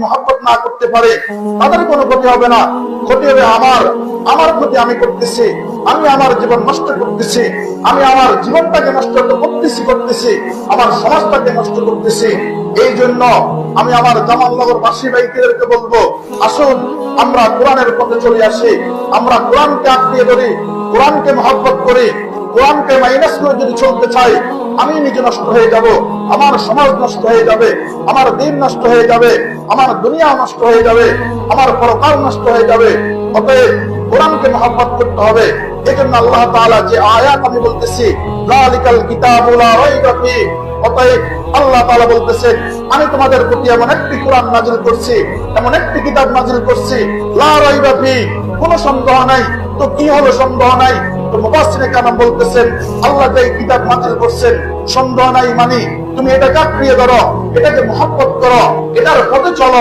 মহব্বত না করতে পারে, তাদের কোনো ক্ষতি হবে না। ক্ষতি হবে আমার। আমার ক্ষতি আমি করতেছি। আমি আমার জীবন নষ্ট করতেছি। আমি আমার জীবনটাকে নষ্ট করতেছি করতেছি। আমার সমাজটাকে নষ্ট করতেছি। এই জন্য আমি আমার জামালনগর বাসী ভাইদেরকে বলব, আসুন আমরা কোরআনের পথে চলে আসি। আমরা কোরআনকে আঁকড়িয়ে ধরি, কোরআনকে মহব্বত করি। কোরআনকে মাইনাস করে যদি চলতে চাই, আমি নিজে নষ্ট হয়ে যাব, আমার সমাজ নষ্ট হয়ে যাবে, আমার দিন নষ্ট হয়ে যাবে, আমার দুনিয়া নষ্ট হয়ে যাবে, আমার পরকাল নষ্ট হয়ে যাবে। অতএব কোরআনকে মহব্বত করতে হবে। এই জন্য আল্লাহ তাআলা যে আয়াত আমি বলতেছি অতএব আল্লাহ তাআলা আমি তোমাদের প্রতি এমন একটি কোরআন নাজিল করছি, এমন একটি কিতাব নাজিল করছি, লা রাইবা ফি কোনো সন্দেহ নাই। তো কি হলো সন্দেহ নাই? তো বলতেছেন করছেন, সন্দেহ নাই মানি। তুমি এটাকে আঁকড়িয়ে ধরো, এটাকে মহব্বত করো, এটার পথে চলো।